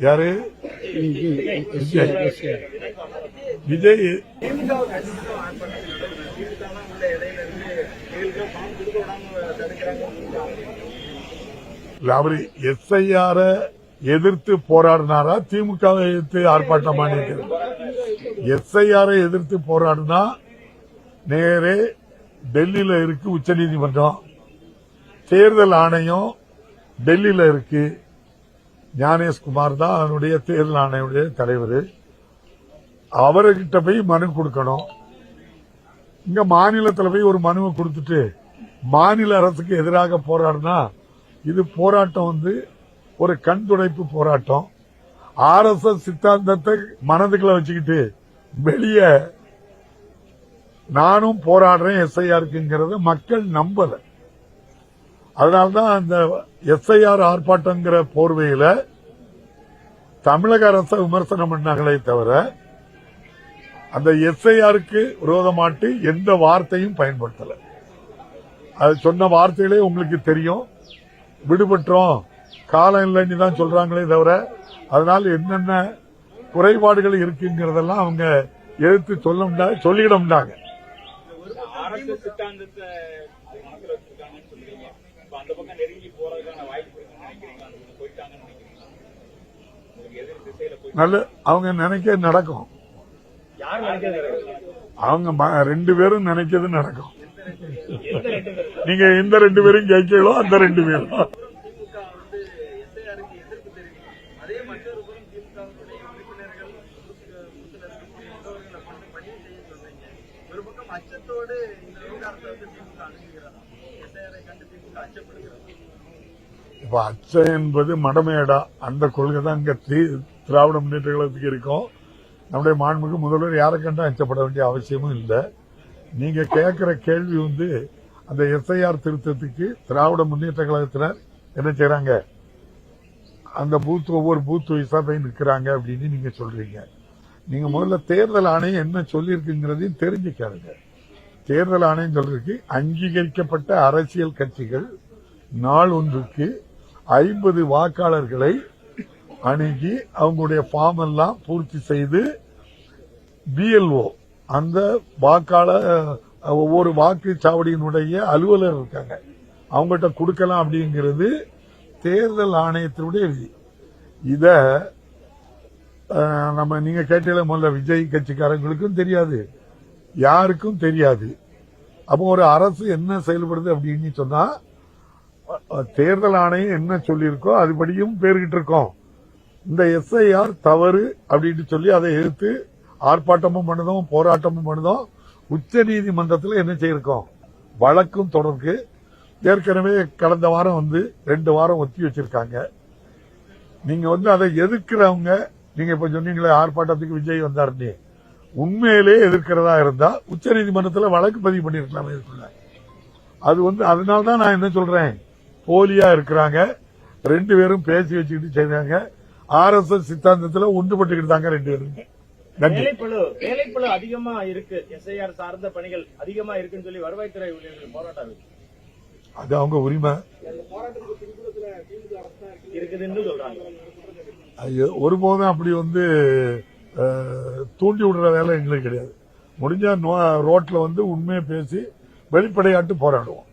யாரு? விஜய். விஜய் அவரு எஸ்ஐஆர எதிர்த்து போராடினாரா? திமுக எதிர்த்து ஆர்ப்பாட்டமா எஸ்ஐஆரை எதிர்த்து போராடினா நேரே டெல்லியில இருக்கு உச்சநீதிமன்றம் தேர்தல் ஆணையம் டெல்லியில இருக்கு. ஞானேஷ்குமார் தான் அதனுடைய தேர்தல் ஆணையுடைய தலைவர். அவர்கிட்ட போய் மனு கொடுக்கணும். இங்க மாநிலத்தில் போய் ஒரு மனுவை கொடுத்துட்டு மாநில அரசுக்கு எதிராக போராடினா இது போராட்டம் வந்து ஒரு கண் துடைப்பு போராட்டம். ஆர் எஸ் எஸ் சித்தாந்தத்தை மனதுக்குள்ள வச்சுக்கிட்டு வெளியே நானும் போராடுறேன் எஸ்ஐஆருக்குங்கிறத மக்கள் நம்பல. அதனால்தான் அந்த எஸ்ஐஆர் ஆர்ப்பாட்டங்கிற போர்வையில தமிழக அரசை விமர்சனம் பண்ணாங்களே தவிர அந்த எஸ்ஐஆருக்கு விரோதமாட்டு எந்த வார்த்தையும் பயன்படுத்தல. அது சொன்ன வார்த்தைகளே உங்களுக்கு தெரியும். விடுபட்டுறோம். காலம் இல்லைன்னு தான் சொல்றாங்களே தவிர அதனால என்னென்ன குறைபாடுகள் இருக்குங்கிறதெல்லாம் அவங்க எடுத்து சொல்ல முடியாது சொல்லிடம்டாங்க ஆர்எஸ்எஸ் சித்தாந்தத்தை மனசுல வச்சிருக்காங்கன்னு சொல்றீங்க. இப்ப அந்த பக்கம் நெருங்கி போறதுக்கான வாய்ப்பு இருக்குன்னு நினைக்கிறீங்களா? அந்த பக்கம் போயிட்டாங்கன்னு நினைக்கிறீங்களா? உங்களுக்கு எதிர் திசையில போய் நல்ல அவங்க நினைக்க நடக்கும். யார் நினைக்கிறது அவங்க ரெண்டு பேரும் நினைக்கிறது நடக்கும். நீங்க எந்த ரெண்டு பேரும் ஜெயிக்கலோ அந்த ரெண்டு பேரும் திமுக வந்து எஸ்ஐஆருக்கு எதிர்ப்பு தெரிவிக்கும் அதே மற்றொரு புறம் திமுகவுடைய உறுப்பினர்கள் உறுப்பினர்கள் முன்னோர்களை கொண்டு பதிவு செய்ய சொல்றீங்க ஒரு பக்கம் அச்சத்தோடு இந்த விவகாரத்தை வந்து திமுக அணுகுகிறதா? எஸ்ஐஆரை கண்டு திமுக அச்சப்படுகிறதா? இப்ப அச்சம் என்பது மடமையடா அந்த கொள்கை தான் இங்க தி- திராவிட முன்னேற்ற கழகத்துக்கு இருக்கும். நம்முடைய மாண்புக்கு முதல்வர் யாரை கண்டும் அச்சப்பட வேண்டிய அவசியமும் இல்லை. நீங்க கேட்கிற கேள்வி வந்து அந்த எஸ்ஐஆர் திருத்தத்துக்கு திராவிட முன்னேற்ற கழகத்தினர் என்ன செய்யறாங்க அந்த பூத் ஒவ்வொரு பூத் வைஸா போய் நிக்கிறாங்க அப்படின்னு நீங்க சொல்றீங்க. நீங்க முதல்ல தேர்தல் ஆணையம் என்ன சொல்லியிருக்குங்கிறதையும் தெரிஞ்சுக்காருங்க தேர்தல் ஆணையம் சொல்றதுக்கு அங்கீகரிக்கப்பட்ட அரசியல் கட்சிகள் நாள் ஒன்றுக்கு ஐம்பது வாக்காளர்களை அணுகி அவங்களுடைய ஃபார்ம் எல்லாம் பூர்த்தி செய்து பிஎல்ஓ அந்த வாக்காளர் ஒவ்வொரு வாக்குச்சாவடியினுடைய அலுவலர் இருக்காங்க. அவங்ககிட்ட கொடுக்கலாம் அப்படிங்கிறது தேர்தல் ஆணையத்தினுடைய விதி. இத நம்ம நீங்க கேட்டீங்க முதல்ல விஜய் கட்சிக்காரங்களுக்கும் தெரியாது. யாருக்கும் தெரியாது. அப்போ ஒரு அரசு என்ன செயல்படுது அப்படின்னு சொன்னா தேர்தல் ஆணையம் என்ன சொல்லியிருக்கோ அதுபடியும் பேர்கிட்டு இருக்கோம். இந்த எஸ்ஐஆர் தவறு அப்படின்னு சொல்லி அதை எதிர்த்து ஆர்ப்பாட்டமும் பண்ணுதோம் போராட்டமும் பண்ணுதோம். உச்ச நீதிமன்றத்தில் என்ன செய்யிருக்கோம்? வழக்கும் தொடர்க்கு. ஏற்கனவே கடந்த வாரம் வந்து ரெண்டு வாரம் ஒத்தி வச்சிருக்காங்க. நீங்க வந்து அதை எதிர்க்கிறவங்க நீங்க இப்ப சொன்னீங்களே ஆர்ப்பாட்டத்துக்கு விஜய் வந்தாருன்னு. உண்மையிலே எதிர்க்கிறதா இருந்தா உச்ச நீதிமன்றத்தில் வழக்கு பதிவு பண்ணிருக்கலாம் இதுக்குள்ள அது வந்து அதனால தான் நான் என்ன சொல்றேன்? போலியா இருக்கிறாங்க. ரெண்டு பேரும் பேசி வச்சுக்கிட்டு செய்றாங்க ஆர் எஸ் எஸ் சித்தாந்தத்தில் ஒன்றுபட்டுக்கிட்டு தாங்க ரெண்டு பேரும். நன்றி. வேலைப்பளு வேலைப்பளு அதிகமா இருக்கு. எஸ்ஐஆர் சார்ந்த பணிகள் அதிகமா இருக்குன்னு சொல்லி வருவாய்த்துறை ஊழியர்கள் போராட்டம். அது அவங்க உரிமை. இருக்குதுன்னு சொல்றாங்க. ஒருபோதும் அப்படி வந்து தூண்டி விடுற வேலை எங்களுக்கு கிடையாது. முடிஞ்சா நோ- வந்து உண்மையை பேசி வெளிப்படையாட்டு போராடுவோம்.